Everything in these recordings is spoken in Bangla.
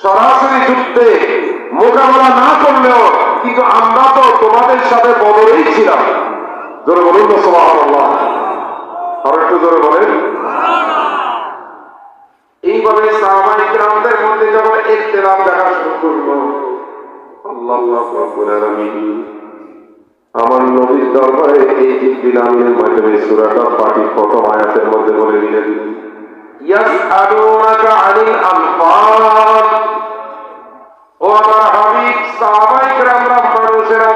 সরাসরি যুদ্ধে মোকাবেলা না করলেও কিন্তু আমরা তো তোমাদের সাথে বদলেই ছিলাম। জোরে বলুন তো সোমাহ আর একটু জোরে বলেন। এইভাবে সাহাবাই গ্রামদের মধ্যে যখন একতেলাম দেখা শুরু করল আমার নবীর দরবারে এই যে বিলামের মাধ্যমে সুরাটা পাঠি প্রথম আয়াতের মধ্যে বলে দিলেন সাহাবাই গ্রামরা মানুষেরা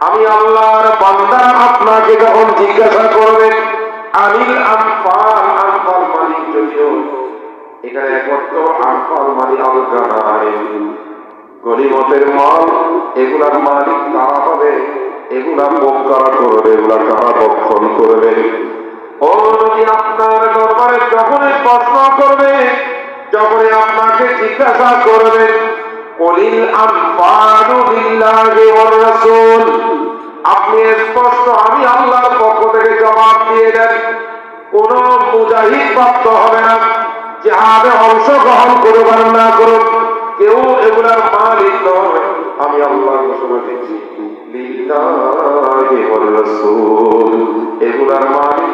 আমি আল্লাহর বান্দা আপনাকে যখন জিজ্ঞাসা করবেন, আনিল এখানে একমাত্র আনফাল মালিক মাল, এগুলার মালিক কারা হবে? এগুলা কারা করবে, এগুলা কারা ভক্ষণ করবে? আপনার দরবারে যখনই প্রশ্ন করবে, যখনই আপনাকে জিজ্ঞাসা করবে কলিল আনফালু লিল্লাহি আপনি স্পষ্ট, আমি আল্লাহর পক্ষ থেকে জবাব দিয়ে দেন, কোন মুজাহিদ প্রাপ্ত হবে না যাহারে অংশগ্রহণ করুক না করুক, কেউ এগুলার মালিক নয়। আমি আল্লাহ ঘোষণা দিচ্ছি এগুলার মালিক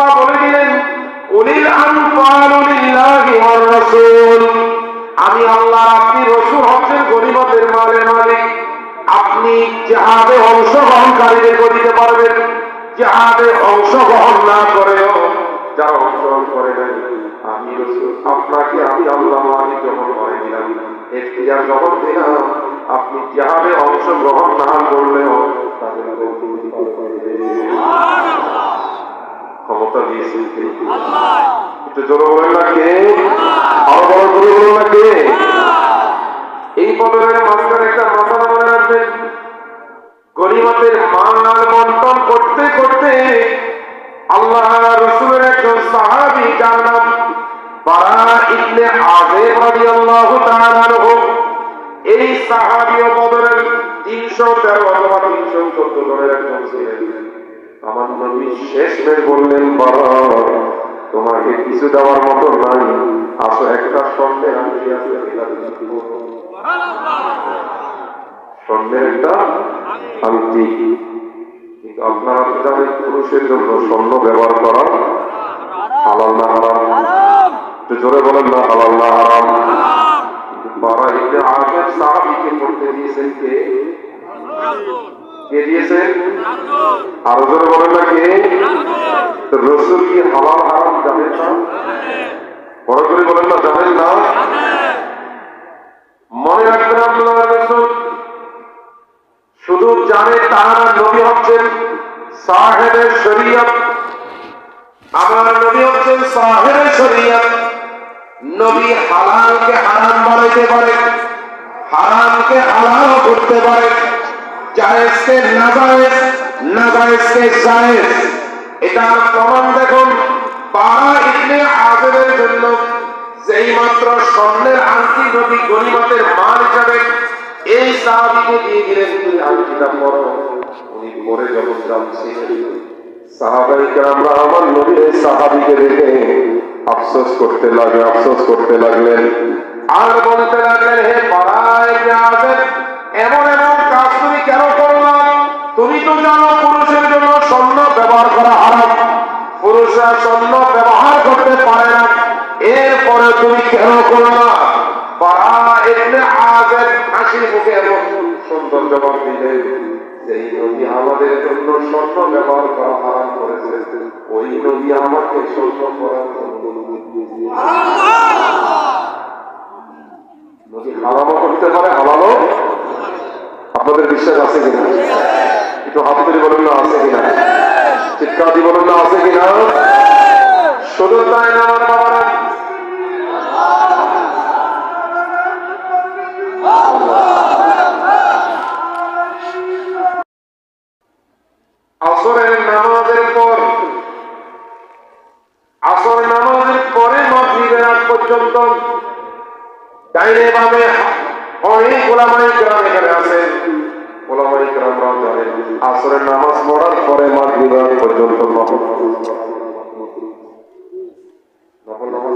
অংশগ্রহণকারীদের দিতে পারবেন জাহাজে অংশগ্রহণ না করেও যারা অংশগ্রহণ করে নাই, আমি আপনাকে আমি আল্লাহ মালিক যখন করে দিলাম, এখতিয়ার যখন দিলাম, আপনি জাহাজে অংশগ্রহণ না করলেও ক্ষমতা দিয়েছেন কে? একটু জোরে বলেন না কে? আরও বড় করে বলুন না কে? এই বদলের মাঝখানে একটা মাথা মনে রাখবেন গরিমাতের মান বন্টন করতে করতে আল্লাহ রসুলের একজন সাহাবি যার নাম এই সাহাবীও বদরের 313 অথবা 314 জনের একজন ছিলেন। আমার শেষ বললেন তোমাকে কিছু দেওয়ার মতো নাই। আসো, একটা স্বর্ণের আংটি আছে এটা দিয়ে দিবো। স্বর্ণের একটা আংটি কিন্তু আপনারা পুরুষের জন্য স্বর্ণ ব্যবহার করা হালাল না হারাম। একটু জোরে বলেন না, হালাল না হারাম। জানেন না? মনে রাখবেন আল্লাহ রসুল জানে তারা নবী হচ্ছেন সাহেবের শরীয়ত। আমার নবী হচ্ছেন সাহেবের শরীয়ত। নবী হালালকে হারাম বানাইতে পারে হারামকে হালাল করতে পারে জায়েজকে নাজায়েজ নাজায়েজকে জায়েজ। এটার প্রমাণ দেখুন। পাড়া ইবনে আজেবের জন্য মাত্র স্বর্ণের আংটি নবী হিসাবে এই সাহাবিকে দিয়ে দিলেন তুমি উনি যখন সাহাবাই আমরা নবীর সাহাবিকে দেখে আফসোস করতে লাগে, আফসোস করতে লাগলেন। আর বলতে লাগলেন, হে পাড়ায় এমন এমন কাজ তুমি কেন করলাম তুমি তো জানো পুরুষের জন্য স্বর্ণ ব্যবহার করা হারাম। পুরুষরা স্বর্ণ ব্যবহার করতে পারে না। এরপরে তুমি কেন করলা থেকে এমন সুন্দর জবাব দিলেন যেই নদী আমাদের জন্য স্বর্ণ ব্যবহার করা হারাম করেছে, ওই নদী আমাকে স্বর্ণ করার বিশ্বাস আছে কিনা? একটু হাত বলুন না, আছে কিনা? চিৎকার বলুন না, আছে কিনা? শুধু তাই না আমার বাবারা আসরের নামাজের পর আসর নামাজের পরে মাগরিবের আগ পর্যন্ত ডাইনে বামে নামাজ পড়ার পরে মাগরিবের পর্যন্ত নফল নফল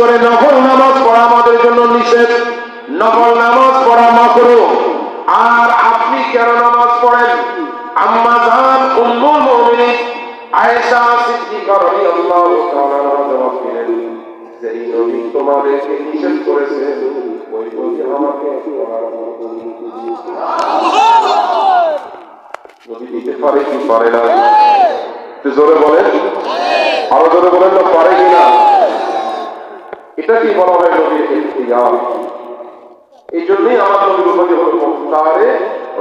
করে নফল নামাজ পড়া আমাদের জন্য নিষেধ।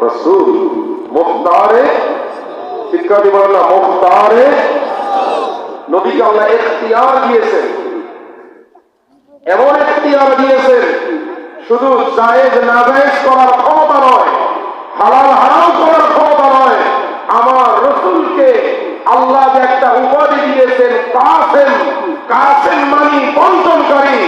রসুল মুখতারে, শিক্ষা দিব না মুখতারে। নবীকে আল্লাহ এখতিয়ার দিয়েছেন। এমন এখতিয়ার দিয়েছেন, শুধু জায়েজ নাজায়েজ করার ক্ষমতা নয়, হালাল হারাম করার ক্ষমতা নয়, আমার রসুলকে আল্লাহ যে একটা উপাধি দিয়েছেন কাসেম কাসেম মানি বন্টনকারী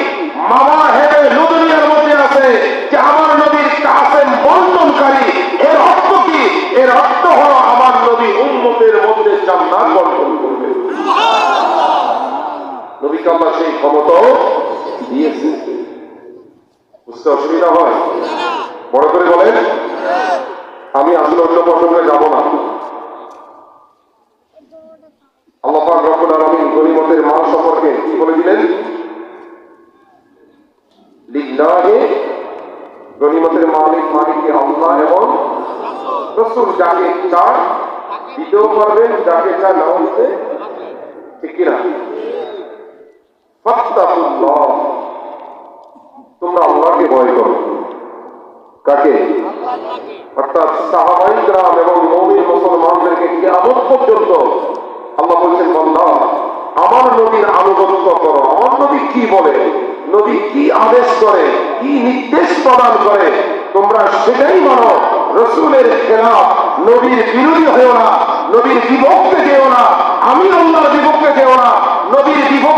মামা হেবে নদুনিয়ার মধ্যে আছে, যে আমার নবীর কাসেম বন্টনকারী এর অর্থ কি এর অর্থ হলো আমার নবী উম্মতের মধ্যে জান্নাত বন্টন করবে নবীকে আল্লাহ সেই ক্ষমতাও দিয়েছে। বুঝতে অসুবিধা হয়? বড় করে বলেন, আমি আসলে অন্য প্রসঙ্গে যাব না। আল্লাহ সম্পর্কে কি বলে দিলেন? মালিক মালিক আল্লাহ এবং যাকে চান, দিতেও পারবেন, যাকে চান নাও দিতে। ঠিক কিনা? তোমরা আল্লাহকে ভয় করো। কাকে? অর্থাৎ এবং মুসলমানদেরকে পর্যন্ত আল্লাহ বলছেন আমার নবীর আনুগত্য করো। আমার নবী কি বলে? নবী কি আদেশ করে? কি নির্দেশ প্রদান করে? তোমরা সেটাই মানো। রসুলের খেলাফ নবীর বিরোধী হয়েও না, নবীর বিপক্ষে যেও না, আমি আল্লাহর বিপক্ষে যেও না, নবীর বিপক্ষে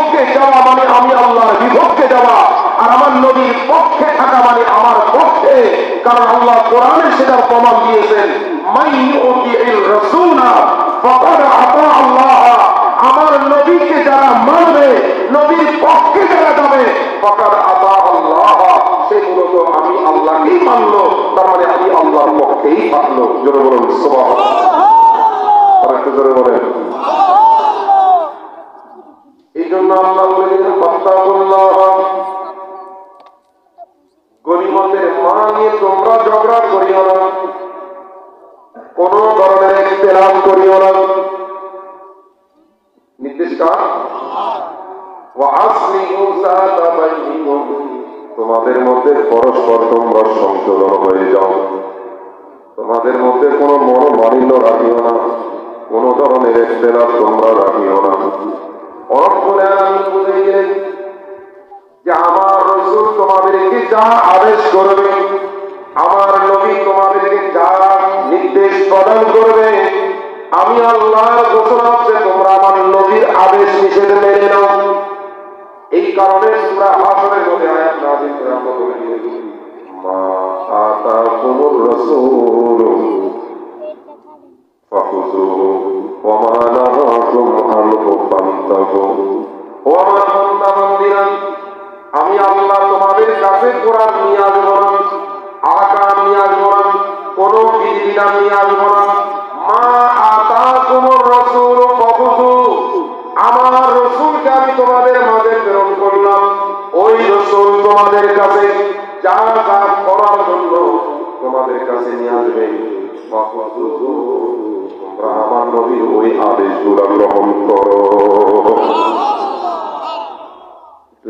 আমি আল্লাহর বিপক্ষে যাওয়া আর আমার নবীর পক্ষে থাকা মানে আমার পক্ষে কারণ আল্লাহ কোরআনে সেটার প্রমাণ দিয়েছেন। আমার নবীকে যারা মানবে নবীর পক্ষে যারা যাবে ফাকাদ আতা আল্লাহ। সে মূলত আমি আল্লাহকেই মানলো তার মানে আমি আল্লাহর পক্ষেই থাকল জোরে বলুন আর জোরে বলেন। এই জন্য আল্লাহ বলে গরিবদের মা নিয়ে তোমরা ঝগড়া করিও না। কোন ধরনের ইতেরাম করিও না। নির্দেশ তোমাদের মধ্যে পরস্পর তোমরা সংশোধন হয়ে যাও। তোমাদের মধ্যে কোন মন মনোমালিন্য রাখিও না। কোন ধরনের ইখতলাফ তোমরা রাখিও না। অনেক আমি বুঝে যে আমার তোমাদেরকে যা আদেশ করবে, আমার নবী তোমাদেরকে যা নির্দেশ প্রদান করবে, আমি আল্লাহর ঘোষণা হচ্ছে তোমরা আমার নবীর আদেশ নিষেধ মেনে নাও। এই কারণে সূরা হাসরের মধ্যে আয়াত নাযিল করে মা আতাকুমুর রাসূল ফাখুযুহু ওয়া মা নাহাকুম আনহু ফান্তাহু ও আমার বান্দা বান্দিরা আমি আল্লাহ তোমাদের কাছে কোরআন নিয়ে আসব না আকাম নিয়ে আসব না, কোনো নিয়ে আসব না। মা আতাকুমুর রাসূল ফাখুযু আমার রসুলকে আমি তোমাদের মাঝে প্রেরণ করলাম। ওই রসুল তোমাদের কাছে যা যা করার জন্য তোমাদের কাছে নিয়ে আসবে। তোমরা আমার নবীর ওই আদেশগুলো গ্রহণ করো একটু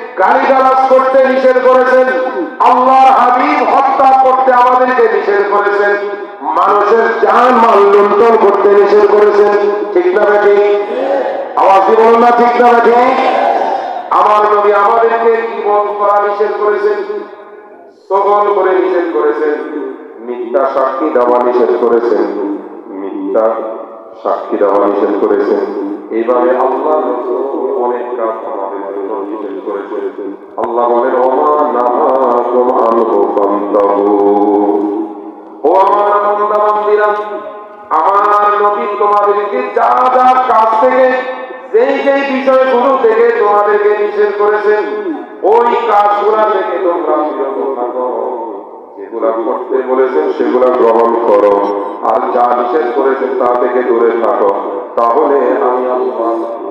গালিগালাজ করতে নিষেধ করেছেন, আল্লাহর হাবিব হত্যা করতে আমাদেরকে নিষেধ করেছেন, মানুষের জান মাল লুণ্ঠন করতে নিষেধ করেছেন, ঠিক না বেটি আওয়াজ বলুন না, ঠিক না বেটি আমার নবী আমাদেরকে জীবন করা নিষেধ করেছেন? সকল করে নিষেধ করেছেন, মিথ্যা সাক্ষী দেওয়া নিষেধ করেছেন, মিথ্যা সাক্ষী দেওয়া নিষেধ করেছেন। এইভাবে আল্লাহ অনেক কাজ করেছেন আল্লাহ বলেন ওমা নাহাকুম আনহু ফান্তাহু। ও আমার বান্দা আমার নবী তোমাদেরকে যা যা কাজ থেকে, যেই যেই বিষয়গুলো থেকে তোমাদেরকে নিষেধ করেছেন, ওই কাজগুলা থেকে তোমরা বিরত থাকো। করতে বলেছেন, সেগুলা গ্রহণ করো। আর যা নিষেধ করেছেন তা থেকে দূরে থাকো। তাহলে আমি আল্লাহ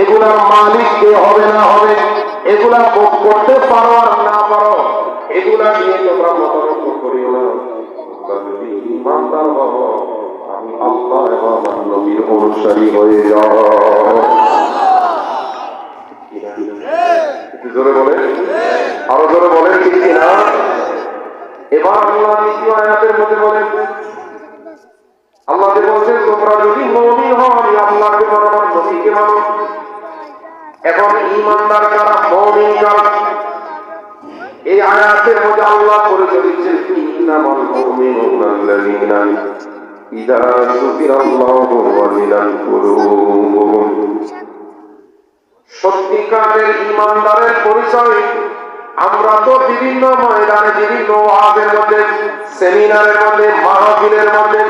এগুলার মালিক কে হবে না হবে, এগুলা করতে পারো আর না পারো, এগুলা নিয়ে তোমরা মতামত করিও না। আমি আল্লাহ এবং হয়ে জোরে বলে এবার মধ্যে বলছেন, তোমরা যদি মমিন আমি আল্লাহকে মানো নবীকে মানো ইমানদার কারা মমিন কারা এই আয়াতের মধ্যে আল্লাহ পরিচয় দিচ্ছেন ইন্নামাল আল্লাযীনা ইযা সত্যিকারের ইমানদারের পরিচয়, আমরা তো বিভিন্ন ময়দানে, বিভিন্ন ওয়াজের মধ্যে, সেমিনারের মধ্যে, মাহফিলের মধ্যে,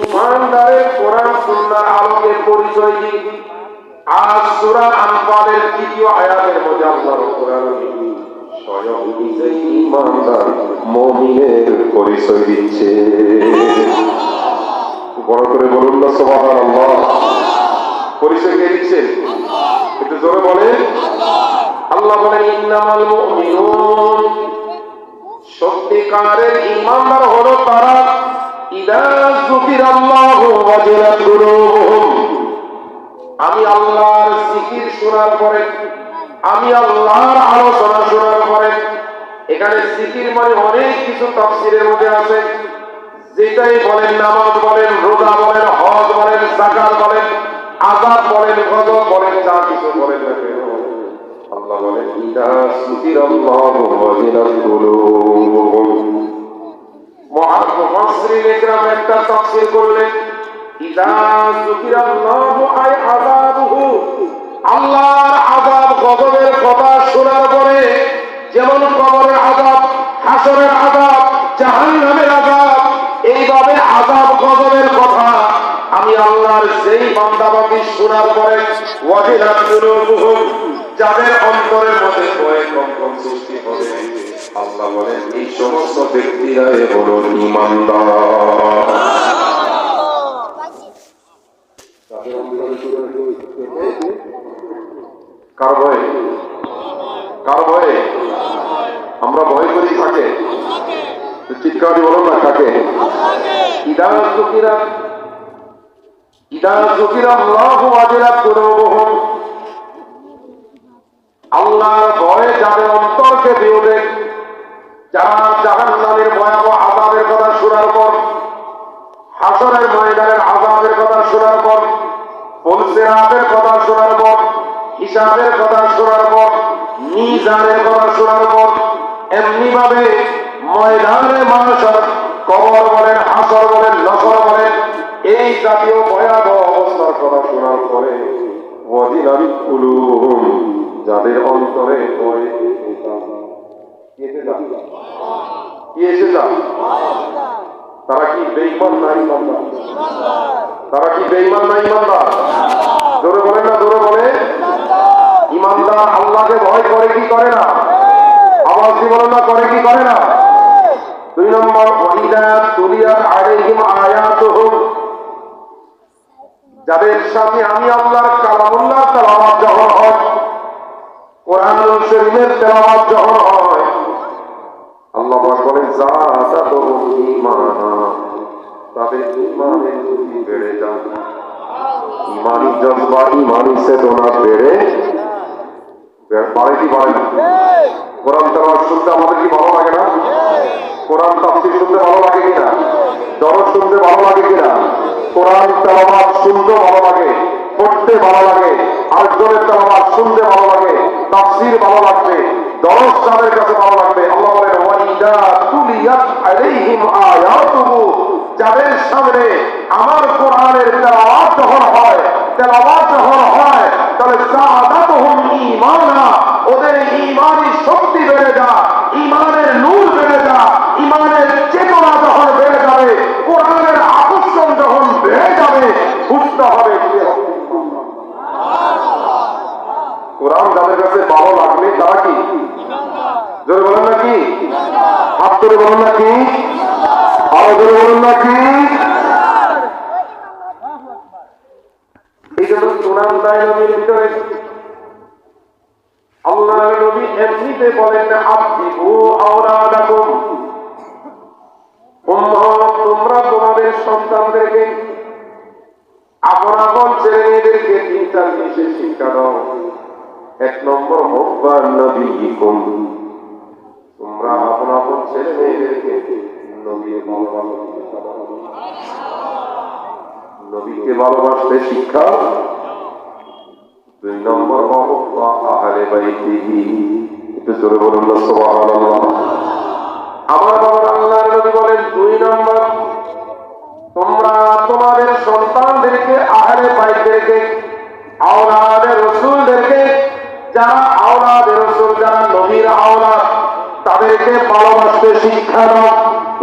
ইমানদারের কোরআন আলোকে পরিচয় দিই। আজ সূরা আনফালের দ্বিতীয় আয়াতের মধ্যে আল্লাহ রাব্বুল স্বয়ং নিজেই ইমানদার পরিচয় দিচ্ছে। বড় করে বলুন না, সুবহানাল্লাহ। পরিচয় কে দিচ্ছে? একটু জোরে বলেন। আল্লাহ বলেন, ইন্নামাল মুমিনুন। সত্যিকারের ইমানদার হলো তারা, ইদা যুকিরাল্লাহু ওয়াজিলাত আমি আল্লাহর জিকির শোনার পরে, আমি আল্লাহর আলোচনা শোনার পরে, এখানে জিকির মানে অনেক কিছু তাফসীরের মধ্যে আছে। যেটাই বলেন নামাজ বলেন, রোজা বলেন, হজ বলেন জাকাত বলেন আজাদ বলেন, গজব বলেন, যা কিছু বলেন আল্লাহ বলেন, ইদা সুকিরাল্লাহু ওয়াজিলাত কুলুবুহুম মুহাসসিরিন ইকরাম একটা তাফসীর করলেন। ইদা আমি আল্লাহর সেই বান্দাবাদী শোনার পরে ওয়াজিলাত যাদের অন্তরের মধ্যে ভয় কম্পন সৃষ্টি আল্লাহ বলেন, এই সমস্ত ব্যক্তিরা হলো ইমানদার কার ভয়ে? কার ভয়ে? আমরা ভয় করি কাকে? চিৎকার বলুন না কাকে? ইদা জুকিরা ইদা জুকিরা আল্লাহু ওয়াজিলাত কুলুবুহুম। আল্লাহর ভয়ে যাদের অন্তরকে বিউবে যারা জাহান্নামের ভয়াবহ আযাবের কথা শোনার পর হাসরের ময়দানের আযাবের কথা শোনার পর ফুলসিরাতের কথা শোনার পর, হিসাবের কথা শোনার পর মিজানের কথা শোনার পর এমনি ভাবে ময়দানে মানুষের কবর বলেন, হাসর বলেন, নসর বলেন, এই জাতীয় ভয়াবহ অবস্থার কথা শোনার পরে ওয়াদিনাল কুলুহুম যাদের অন্তরে ভয়? তারা কি বেইমান না ইমানদার তারা কি বেইমান না ইমানদার জোরে বলেন না, জোরে বলে ইমানদার আল্লাহকে ভয় করে কি করে না? দিয়ে বলেন না, করে কি করে না? দুই নম্বর যাদের সামনে আমি আল্লাহর কালামুল্লাহ তেলাওয়াত যখন হয়, কোরআনুল শরীফের তেলাওয়াত যখন হয়। আল্লাহ বলেন জাদাতুহুম ঈমানা তাদের ঈমানের গতি বেড়ে যায়। ইমানি জজ্বা ইমানি চেতনা বেড়ে বাড়ে কি বাড়ে না কোরআন তেলাওয়াত শুনতে আমাদের কি ভালো লাগে না? কোরআন তাফসীর শুনতে ভালো লাগে কিনা দরজ শুনতে ভালো লাগে কিনা কোরআন তেলাওয়াত শুনতে ভালো লাগে পড়তে ভালো লাগে আরেকজনের তেলাওয়াত শুনতে ভালো লাগে তাফসীর ভালো লাগবে দরজ তাদের কাছে ভালো লাগবে। আল্লাহ বলেন ওয়াইদা তুলিয়াত আলাইহিম আয়াতুহু যাদের সামনে আমার কোরআনের তেলাওয়াত যখন হয়, তেলাওয়াত যখন হয়, তাহলে সাদাতুহুম ঈমানা, ওদের ঈমানি শক্তি বেড়ে যায়, ঈমানের নূর বেড়ে যায়, ঈমানের চেতনা যখন বেড়ে যাবে, কোরআনের আকর্ষণ যখন বেড়ে যাবে, বুঝতে হবে কোরআন যাদের কাছে ভালো লাগবে, তারা কি? জোরে বলেন না কি? হাত করে বলেন না কি? আরও নবী তোমরা তোমাদের সন্তানদেরকে আপন আপন ছেলে মেয়েদেরকে তিনটা এক নম্বর হব্বার নবীকুম তোমরা আপন আপন ছেলে মেয়েদেরকে নবীকে ভালোবাসতে শিক্ষা। দুই নম্বর আহলে বাইতিহি একটু জোরে বলুন আমার বাবা আল্লাহর নবী বলেন, দুই নম্বর, তোমরা তোমাদের সন্তানদেরকে, আহলে বাইতদেরকে আওলাদের রসুলদেরকে, যারা আওলাদের রসুল, যারা নবীর আওলাদ, তাদেরকে ভালোবাসতে শিক্ষা দাও।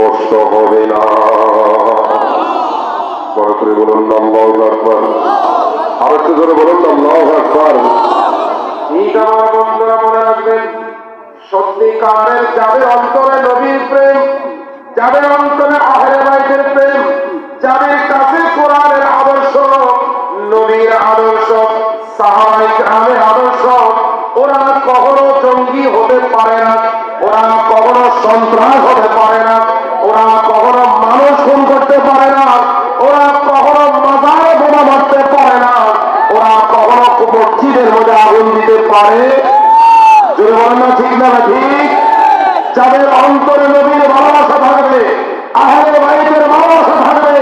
কষ্ট হবে না বলুন, আল্লাহু আকবার। আর একটু জোরে বলুন, আল্লাহু আকবার। অন্তরে নবীর প্রেম, যাদের কাছে কোরআনের আদর্শ, নবীর আদর্শ, সাহাবাই গ্রামের আদর্শ, ওরা কখনো জঙ্গি হতে পারে না, ওরা কখনো সন্ত্রাস হতে পারে পারে যদি বলেন না ঠিক না না ঠিক যাদের অন্তরে নবীর ভালোবাসা থাকবে আহলে বাইতের ভালোবাসা থাকবে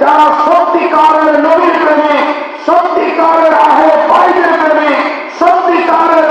যারা সত্যিকারের নবীর প্রেমিক সত্যিকারের আহলে বাইতের প্রেমিক সত্যিকারের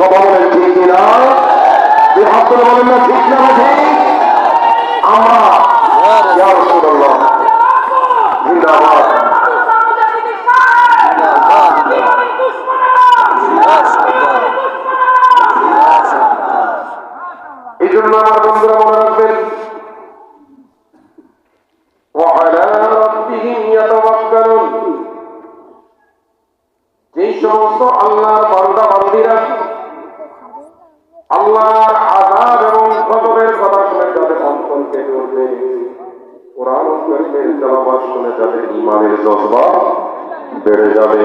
কথা বলেন ঠিক না ঠিক? না আমরা মধ্যে কোরআন করিমের তেলাবাদ শুনে তাদের ইমানের জজবা বেড়ে যাবে।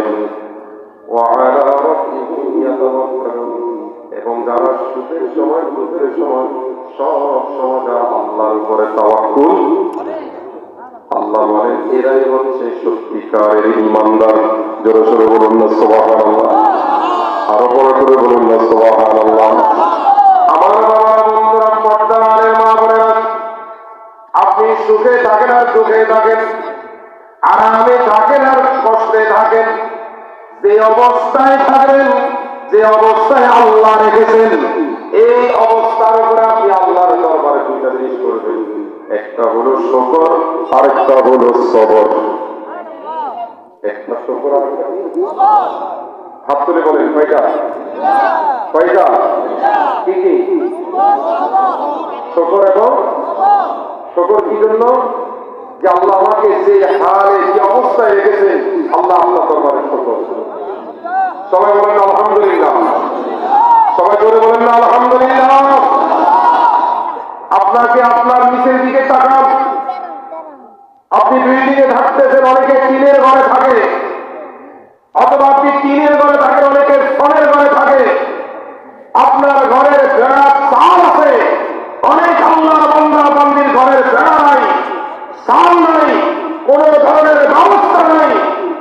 এবং যারা সুখের সময় দুঃখের সময় সব সময় যারা আল্লাহর উপরে তাওয়াক্কুল। আল্লাহ বলেন, এরাই হচ্ছে সত্যিকারের ইমানদার জোরে সরে বলুন না সোবাহ আল্লাহ আরও বড় করে বলুন না সোবাহ আল্লাহ আমার বাবা, বন্ধুরা পর্দা মা বোনেরা আপনি সুখে থাকেন আর দুঃখে থাকেন। আরামে থাকেন আর কষ্টে থাকেন। যে অবস্থায় থাকেন, যে অবস্থায় আল্লাহ রেখেছেন, এই অবস্থার উপরে আপনি আল্লাহর দরবারে দুইটা জিনিস করবেন। একটা হলো শকর, আরেকটা হলো সবর। একটা শকর হাত তুলে বলেন, কয়টা? কয়টা? কি কি? শকর এবং শকর কি জন্য? যে আল্লাহ আমাকে যে হারে যে অবস্থায় রেখেছেন আল্লাহ আল্লাহ দরবারে শকর সবাই বলেন আলহামদুলিল্লাহ। সবাই জোরে বলেন না, আলহামদুলিল্লাহ। আপনাকে আপনার নিচের দিকে তাকান। আপনি বিল্ডিং এ থাকতেছেন অনেকে টিনের ঘরে থাকে। অথবা আপনি টিনের ঘরে থাকেন অনেকে ফলের ঘরে থাকে। আপনার ঘরের বেড়া চাল আছে। অনেক আল্লাহ বন্ধা বন্দির ঘরের বেড়া নাই, সাল নাই, কোন ধরনের ব্যবস্থা নাই।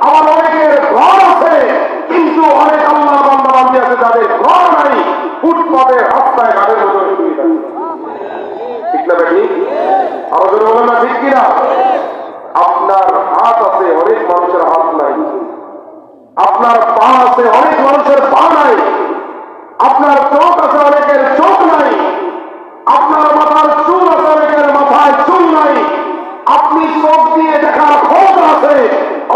আমার অনেকের ঘর আছে, কিন্তু অনেক আল্লাহ বন্ধা বান্দি আছে তাদের ঘর নাই, ফুটপাতে রাস্তায় ঘাটের মতো ঠিক না বেটি? আরও বলেন না, ঠিক কিনা আপনার হাত আছে অনেক মানুষের হাত নাই আপনার পা আছে অনেক মানুষের পা নাই আপনার চোখ আছে অনেকের চোখ নাই আপনার মাথার চুল আছে অনেকের মাথায় চুল নাই আপনি চোখ দিয়ে দেখার ক্ষমতা আছে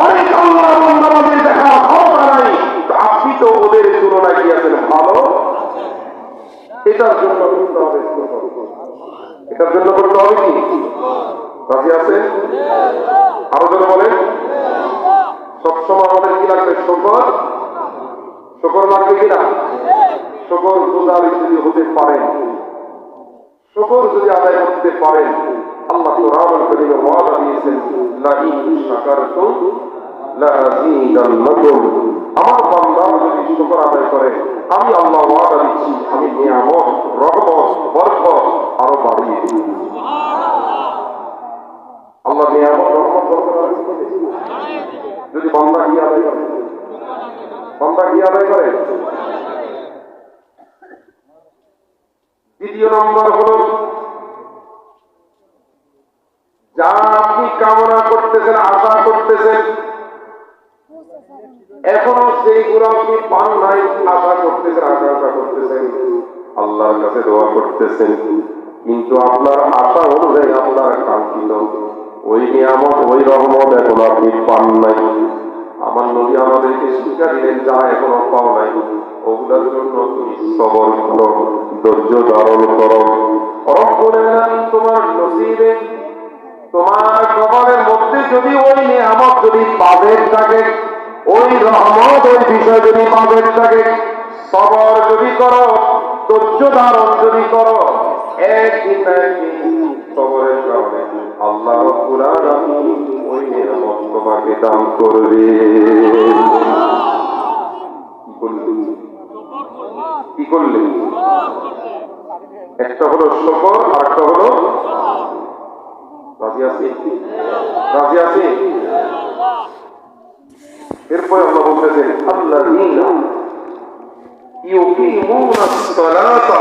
অনেক আল্লাহ বন্ধাবাদের দেখার ক্ষমতা নাই তো আপনি তো ওদের তুলনায় কি আছেন ভালো এটার জন্য করতে হবে এটার জন্য করতে হবে কি রাজি আছে আরও জন বলেন সবসময় আমাদের কি লাগবে শকর শকর লাগবে কিনা শকর গুজার যদি হতে পারেন শকর যদি আদায় করতে পারেন আল্লাহ কোরআন করিমে ওয়াদা দিয়েছেন, লা ইন শাকারতুম আমার বান্দা যদি শকর আদায় করে, আমি আল্লাহ ওয়াদা দিচ্ছি, আমি নিয়ামত, রহমত, বরকত আরও বাড়িয়ে দিই আল্লাহ নিয়ামত, রহমত। যদি বান্দা কি আদায় করে, বান্দা কি আদায় করে দ্বিতীয় নম্বর হল, যা আপনি কামনা করতেছেন, আশা করতেছেন, এখনও সেইগুলো আপনি পান নাই, আশা করতেছেন, আকাঙ্ক্ষা করতেছেন। আল্লাহর কাছে দোয়া করতেছেন, কিন্তু আপনার আশা অনুযায়ী আপনার কাঙ্ক্ষিত ওই নিয়ামত, ওই রহমত এখন আপনি পান নাই। আমার নবী আমাদেরকে শিক্ষা দিলেন, যা এখনও পাও নাই। ওগুলোর জন্য তুমি সবর ধৈর্য ধারণ করো। তোমার নসিবে, তোমার কপালের মধ্যে যদি ওই নিয়ামত যদি পাবেন থাকে, ওই রহমত বিষয় যদি পাবেন থাকে, সবর যদি করো, ধৈর্য ধারণ যদি করো একদিন একদিন সবরের কারণে আল্লাহ রব্বুল আলামিন ওই নিয়ামত তোমাকে দান করবে। কি করলে কি করলে? একটা হলো শকর আর হলো রাজি আছি? রাজি আছি? এরপরে বলতেছেন আল্লাহ ইউকিমুনা সালাতা।